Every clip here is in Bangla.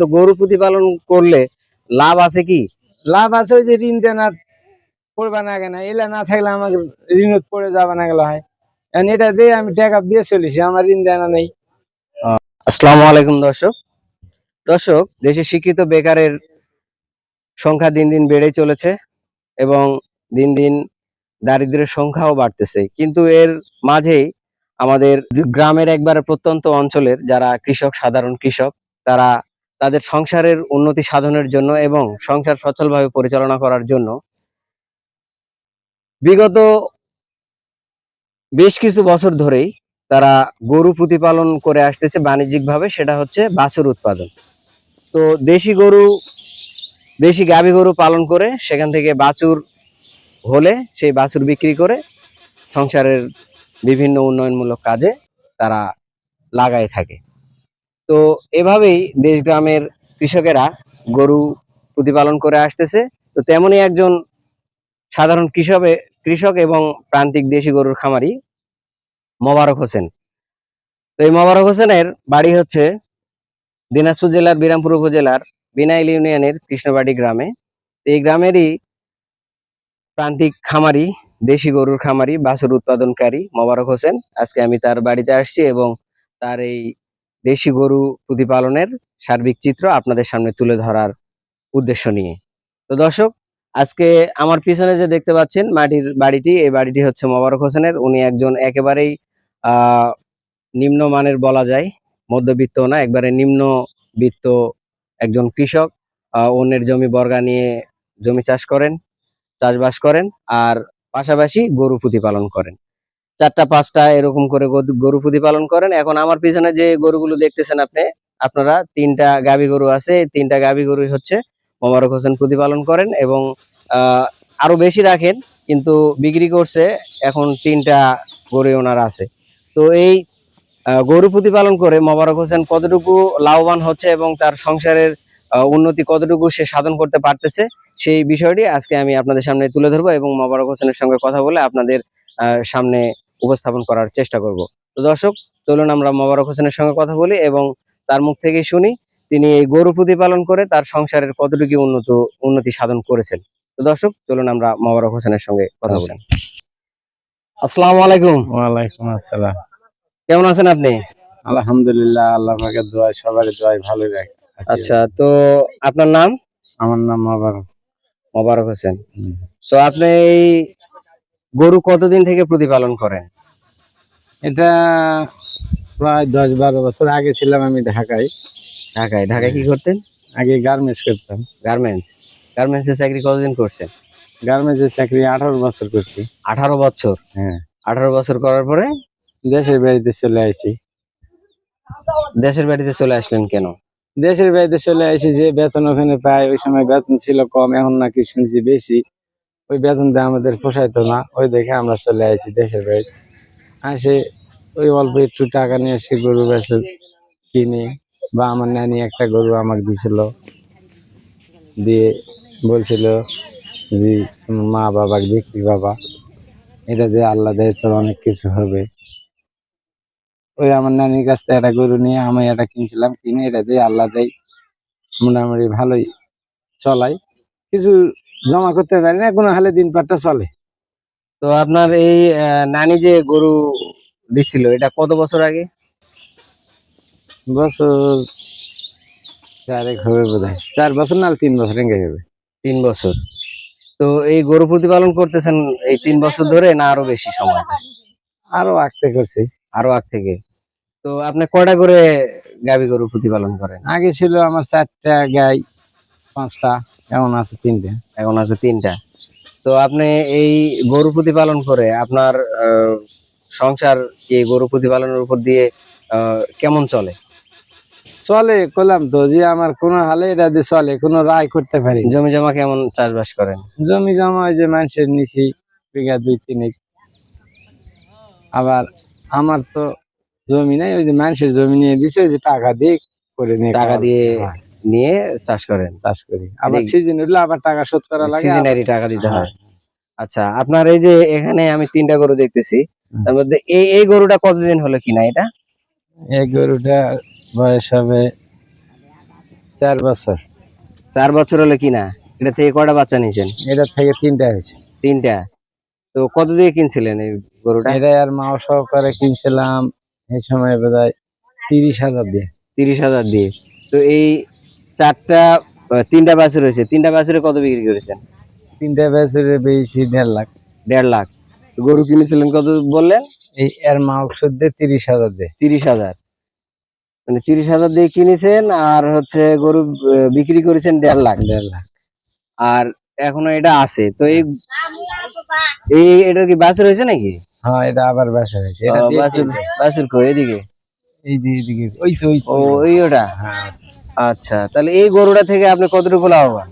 তো গরু প্রতিপালন করলে লাভ আছে কি? লাভ আছে ওই যে ঋণ দেনা পড়বে না কেন? এলা না থাকলে আমাকে ঋণত পড়ে যাবে না গেলে হয় এটা দিয়ে আমি টাকা দিয়ে চলেছি আমার ঋণ দেনা নেই। আসসালামু আলাইকুম দর্শক। দর্শক দেশে শিক্ষিত বেকারের সংখ্যা দিন দিন বেড়েই চলেছে এবং দিন দিন দারিদ্র্যের সংখ্যাও বাড়তেছে। কিন্তু এর মাঝেই আমাদের গ্রামের একবার প্রত্যন্ত অঞ্চলের যারা কৃষক সাধারণ কৃষক তারা তাদের সংসারের উন্নতি সাধনের জন্য এবং সংসার সচলভাবে পরিচালনা করার জন্য বিগত বেশ কিছু বছর ধরেই তারা গরু প্রতিপালন করে আসতেছে বাণিজ্যিকভাবে, সেটা হচ্ছে বাছুর উৎপাদন। তো দেশি গরু, দেশি গাভী গরু পালন করে সেখান থেকে বাছুর হলে সেই বাছুর বিক্রি করে সংসারের বিভিন্ন উন্নয়নমূলক কাজে তারা লাগাই থাকে। তো এভাবেই দেশ গ্রামের কৃষকেরা গরু প্রতিপালন করে আসতেছে। তো তেমনই একজন সাধারণ কৃষকে কৃষক এবং প্রান্তিক দেশি গরুর খামারি মোবারক হোসেন। তো এই মোবারক হোসেনের বাড়ি হচ্ছে দিনাজপুর জেলার, বিরামপুর উপজেলার বিনাইল ইউনিয়নের কৃষ্ণবাড়ি গ্রামে। এই গ্রামেরই প্রান্তিক খামারি, দেশি গরুর খামারি, বাছুর উৎপাদনকারী মোবারক হোসেন। আজকে আমি তার বাড়িতে আসছি এবং তার এই দেশি গরু প্রতিপালনের সার্বিক চিত্র আপনাদের সামনে তুলে ধরার উদ্দেশ্য নিয়ে। তো দর্শক, আজকে আমার পিছনে যে দেখতে পাচ্ছেন মাটির বাড়িটি, এই বাড়িটি হচ্ছে মোবারক হোসেনের। উনি একজন একেবারেই নিম্নমানের বলা যায়, মধ্যবিত্ত না, একবারে নিম্নবিত্ত একজন কৃষক। অন্যের জমি বর্গা নিয়ে জমি চাষ করেন, চাষবাস করেন, আর পাশাপাশি গরু প্রতিপালন করেন। চারটা, পাঁচটা এরকম করে গরু- প্রতিপালন করেন। এখন আমার পিছনে যে গরুগুলো দেখতেছেন আপনি, আপনারা তিনটা গাভী গরু আছে তিনটা গাভী গরুই হচ্ছে মোবারক হোসেন প্রতিপালন করেন এবং আরও বেশি রাখেন, কিন্তু বিক্রি করছে এখন তিনটা গরু ওনার আছে। তো এই গরু প্রতিপালন করে মোবারক হোসেন কতটুকু লাভবান হচ্ছে এবং তার সংসারের উন্নতি কতটুকু সে সাধন করতে পারতেছে, সেই বিষয়টি আজকে আমি আপনাদের সামনে তুলে ধরবো এবং মোবারক হোসেনের সঙ্গে কথা বলে আপনাদের সামনে উপস্থাপন করার চেষ্টা করব। তো দর্শক চলুন আমরা মোবারক হোসেনের সঙ্গে কথা বলি এবং তার মুখ থেকে শুনি তিনি এই গরু প্রতিপালন করে তার সংসারের কতটুকু উন্নত উন্নতি সাধন করেছেন। তো দর্শক চলুন আমরা মোবারক হোসেনের সঙ্গে কথা বলি। আসসালামু আলাইকুম। ওয়ালাইকুম আসসালাম। কেমন আছেন আপনি? আলহামদুলিল্লাহ আল্লাহ দোয়া সবার দোয়াই ভালো যায় আচ্ছা তো আপনার নাম? আমার নাম মোবারক। মোবারক হোসেন। তো আপনি এই গরু কতদিন থেকে প্রতিপালন করেন? এটা প্রায় দশ বারো বছর আগে ছিলাম আমি ঢাকায়। ঢাকায়। ঢাকায় কি করতেন? আগে গার্মেন্টস করতাম। গার্মেন্টস গার্মেন্টস এর চাকরি কতদিন করছেন? গার্মেন্টসের চাকরি আঠারো বছর করছি। আঠারো বছর? হ্যাঁ। আঠারো বছর করার পরে? দেশের বাড়িতে চলে আসি দেশের বাড়িতে চলে আসলেন কেন? দেশের বাড়িতে চলে আসি যে বেতন ওখানে পাই ওই সময় বেতন ছিল কম এখন নাকি শুনছি বেশি। ওই বেতন দিয়ে আমাদের পোষাইতো না। ওই দেখে আমরা চলে আসি দেশের বাড়ি আসে, ওই অল্প একটু টাকা নিয়ে এসে গরু বেছে কিনে বা আমার নানি একটা গরু আমাকে দিছিল। দিয়ে বলছিল যে মা বাবাকে দেখবি বাবা? এটা দিয়ে আল্লাহ দেয়, তোর অনেক কিছু হবে। ওই আমার নানির কাছ থেকে একটা গরু নিয়ে আমি এটা কিনছিলাম, কিনে এটা দিয়ে আল্লাহ দেয়। মোটামুটি ভালোই চলাই। কিছু জমা করতে পারি না, কোনো হালে দিন পাটটা চলে। তো আপনার এই নানি যে গরু দিছিল এটা কত বছর আগে? বছর চারেক হবে বোধ হয় চার বছর না তিন বছর এঙ্গে হবে। তিন বছর। তো এই গরু প্রতিপালন করতেছেন এই তিন বছর ধরে না আরও বেশি সময় আরও আঁকতে করছি। আরও আগ থেকে। তো আপনি কয়টা করে গাভী গরু প্রতিপালন করেন? আগে ছিল আমার চারটা গাই পাঁচটা এখন আছে তিনটে। এখন আছে তিনটা। তো আপনি এই গরু প্রতিপালন করে আপনার সংসার কি গরু প্রতিপালনের উপর দিয়ে কেমন চলে? চলে করলাম তো যে আমার কোনো হালে এটা দিয়ে চলে কোনো রায় করতে পারি জমি জমা কেমন চাষবাস করেন? জমি জমা ওই যে মানুষের নিছি বিঘা দুই তিনেক। আবার আমার তো জমি নাই ওই যে মানুষের জমি নিয়ে দিছে ওই যে টাকা দিয়ে করে নিয়ে টাকা দিয়ে নিয়ে চাষ করেন। চাষ করি। আবার সিজন উঠলে আবার টাকা শোধ করা লাগে সিজনারি টাকা দিতে হ্যাঁ। হয়। আচ্ছা আপনার এই যে এখানে আমি তিনটা গরু দেখতেছি। তার মধ্যে এই এই গরুটা কতদিন হলো কিনা এটা? এই গরুটা বয়স হবে চার বছর। চার বছর হলে কিনা? এটা থেকে কয়টা বাচ্চা নিয়েছেন? এটা থেকে তিনটা হয়েছে। তিনটা। তো কত দিয়ে কিনছিলেন এই গরুটা? এটা আর মাও সহকারে কিনছিলাম এই সময় বোধ হয় তিরিশ হাজার দিয়ে। তিরিশ হাজার দিয়ে। তো এই চারটা তিনটা বাছুর রয়েছে। তিনটা বাছুরে কত বিক্রি করেছেন? তিনটা বছরে বেশি দেড় লাখ। দেড় লাখ। গরু কিনেছিলেন কত বললেন? এই এর মা ওষুধ দিয়ে তিরিশ হাজার দিয়ে। তিরিশ হাজার। মানে তিরিশ হাজার দিয়ে কিনেছেন আর হচ্ছে গরু বিক্রি করেছেন দেড় লাখ। দেড় লাখ। আর এখনও এটা আছে। তো এই এই এটা কি বাছুর হয়েছে নাকি? হ্যাঁ এটা আবার বাসা হয়েছে বাছুর বাছুর কই? এদিকে? এই এইদিকে ওই তো ওই তো। ওটা? হ্যাঁ। আচ্ছা তাহলে এই গরুটা থেকে আপনি কতটুকু লাভবান?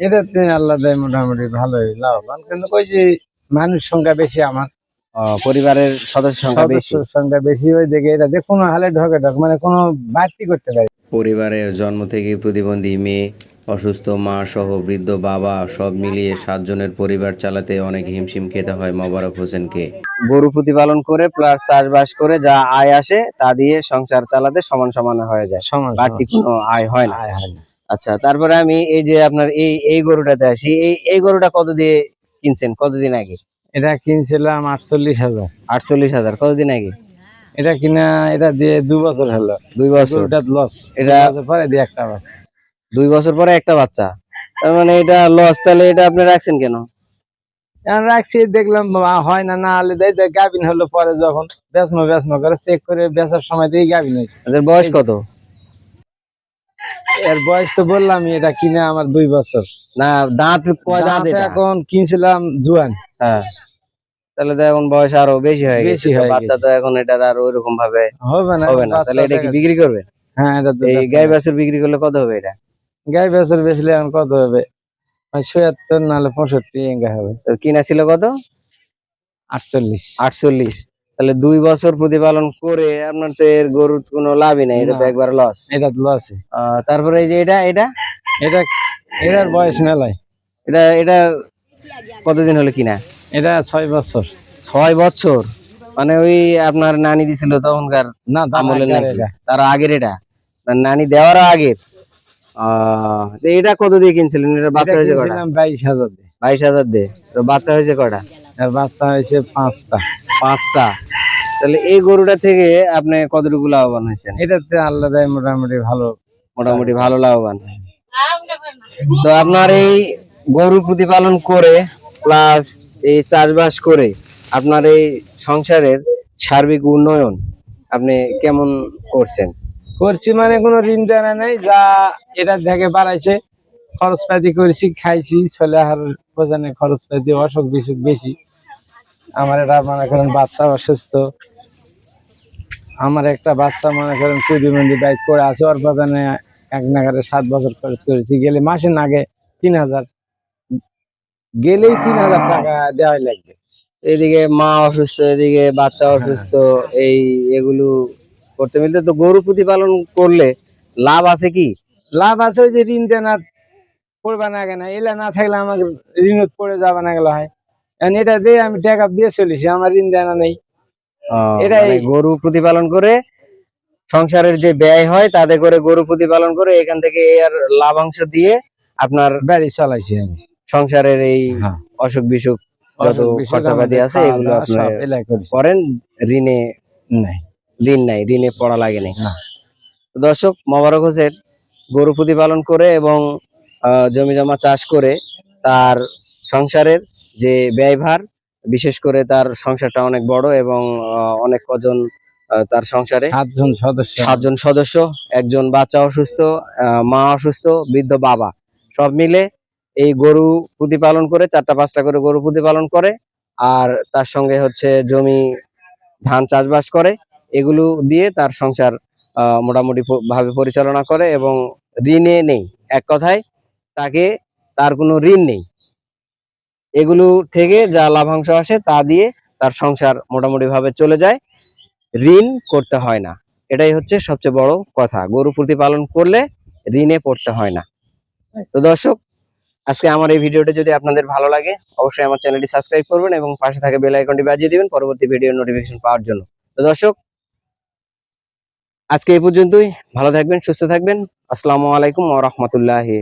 এটাতে আল্লাহ দেয় মোটামুটি ভালোই লাভবান। কিন্তু ওই যে মানুষ সংখ্যা বেশি আমার আহ, পরিবারের সদস্য সংখ্যা বেশি। সংখ্যা বেশি ওই দেখে এটা যে কোনো হালে ঢকে ঢক মানে কোনো বাড়তি করতে পারে। পরিবারে জন্ম থেকে প্রতিবন্ধী মেয়ে অসুস্থ মা সহ বৃদ্ধ বাবা সব মিলিয়ে সাতজনের পরিবার চালাতে অনেক হিমশিম খেতে হয় মোবারক হোসেনকে। গরু প্রতিপালন করে প্লাস চাষবাস করে যা আয় আসে তা দিয়ে সংসার চালাতে সমান সমান হয়ে যায়। সমান বাড়তি কোনো আয় হয় না। আয় হয় না। আচ্ছা তারপরে আমি এই যে আপনার এই এই গরুটাতে আসি এই এই গরুটা কত দিয়ে কিনছেন? কতদিন আগে? এটা কিনছিলাম আটচল্লিশ হাজার। আটচল্লিশ হাজার কতদিন আগে? এটা কিনা এটা দিয়ে দু বছর হলো। দুই বছর। ওটা লস এটা- এটা পরে দিয়ে একটা বাচ্চা দুই বছর পরে একটা বাচ্চা। তার মানে এটা লস তাহলে এটা আপনি রাখছেন কেন? এখন রাখছি দেখলাম হয় না না হলে গাভিন হলো পরে যখন বেসমো বেসমো করে চেক করে বেচার সময় দিয়ে গাভিন হয়েছে। বয়স কত? এর বয়স তো বললামই এটা কিনে আমার দুই বছর। না দাঁত কয় দাঁত এখন কিনছিলাম জুয়ান। হ্যাঁ। তাহলে তো এখন বয়স আরও বেশি হয়ে গেছে বাচ্চা তো এখন এটার আর ওইরকম ভাবে হবে না হবে না। তাহলে এটা কি বিক্রি করবে? হ্যাঁ এটা এই গাই। বাছুর বিক্রি করলে কত হবে এটা? গাই বেচর বেচলে এখন কত হবে? ছয়াত্তর নাহলে পঁয়ষট্টি এঙ্গা হবে। কিনা ছিল কত? আটচল্লিশ। আটচল্লিশ। তাহলে দুই বছর প্রতিপালন করে আপনার তো এর গরুর কোনো লাভই নাই এটা তো একবার লস এটা তো লসে তারপরে এই যে এটা এটা? এটা এটার বয়স মেলায়। এটা এটা কতদিন হলো কিনা? এটা ছয় বছর। ছয় বছর? মানে ওই আপনার নানি দিছিল তখনকার না তার আগের এটা। নানি দেওয়ার আগের? এটা কত দিয়ে কিনছিলেন? এটা বাচ্চা হয়েছে কটা? বাইশ হাজার দিয়ে। বাইশ হাজার দিয়ে। তো বাচ্চা হয়েছে কটা? বাচ্চা হয়েছে পাঁচটা। পাঁচটা। তাহলে এই গরুটা থেকে আপনি কতটুকু লাভবান হয়েছেন? এটাতে আল্লাহ দেয় মোটামুটি ভালো। মোটামুটি ভালো লাভবান। তো আপনার এই গরু প্রতিপালন করে প্লাস এই চাষবাস করে আপনার এই সংসারের সার্বিক উন্নয়ন আপনি কেমন করছেন? করছি মানে কোনো ঋণ দেনা নেই, যা এটা দেখে বাড়াইছে। খরচপাতি করেছি, খাইছি ছেলে আর বোঝানে খরচপাতি অসুখ বিসুখ বেশি। আমার এটা মনে করেন বাচ্চা অসুস্থ। আমার একটা বাচ্চা মনে করেন প্রতিবন্ধী বাইক করে আছে, ওর বাগানে এক নাগারে সাত বছর খরচ করেছি। গেলে মাসে নাগে তিন হাজার, গেলেই তিন হাজার টাকা দেওয়াই লাগবে। এদিকে মা অসুস্থ, এদিকে বাচ্চা অসুস্থ, এই এগুলো করতে মিলতে তো গরু প্রতিপালন করলে লাভ আছে কি? লাভ আছে ওই যে ঋণ দেনা পড়বা না কেন? এলা না থাকলে আমাকে ঋণত পড়ে যাবে না গেলে হয় এটা দিয়ে আমি টাকা দিয়ে চলেছি আমার ঋণ দেনা নেই। এটাই। এটাই- গরু প্রতিপালন করে সংসারের যে ব্যয় হয় তাতে করে গরু প্রতিপালন করে এখান থেকে আর লাভাংশ দিয়ে আপনার বাড়ি চালাইছি আমি। সংসারের এই হ্যাঁ। অসুখ বিসুখ যত খরচাপাতি আছে এগুলো আপনার। করেন ঋণে নাই। ঋণ নাই ঋণে পড়া লাগে নাই। দর্শক মোবারক হোসেন গরু প্রতিপালন করে এবং জমি জমা চাষ করে তার সংসারের যে ব্যয়ভার বিশেষ করে তার সংসারটা অনেক বড় এবং অনেক কজন তার সংসারে সাতজন সদস্য। সাতজন সদস্য একজন বাচ্চা অসুস্থ আহ, মা অসুস্থ বৃদ্ধ বাবা। সব মিলে এই গরু প্রতিপালন করে চারটা পাঁচটা করে গরু প্রতিপালন করে আর তার সঙ্গে হচ্ছে জমি ধান চাষবাস করে। এগুলো দিয়ে তার সংসার মোটামুটি ভাবে পরিচালনা করে এবং ঋণে নেই। এক কথায়, তাকে তার কোনো ঋণ নেই। এগুলো থেকে যা লাভাংশ আসে তা দিয়ে তার সংসার মোটামুটি ভাবে চলে যায়। ঋণ করতে হয় না। এটাই হচ্ছে সবচেয়ে বড় কথা। গরু প্রতিপালন করলে ঋণে পড়তে হয় না। তো দর্শক, আজকে আমার এই ভিডিওটা যদি আপনাদের ভালো লাগে, অবশ্যই আমার চ্যানেলটি সাবস্ক্রাইব করবেন এবং পাশে থাকা বেল আইকনটি বাজিয়ে দিবেন পরবর্তী ভিডিও নোটিফিকেশন পাওয়ার জন্য। তো দর্শক আজকে এই পর্যন্তই। ভালো থাকবেন সুস্থ থাকবেন। আসসালামু আলাইকুম ওয়া রাহমাতুল্লাহি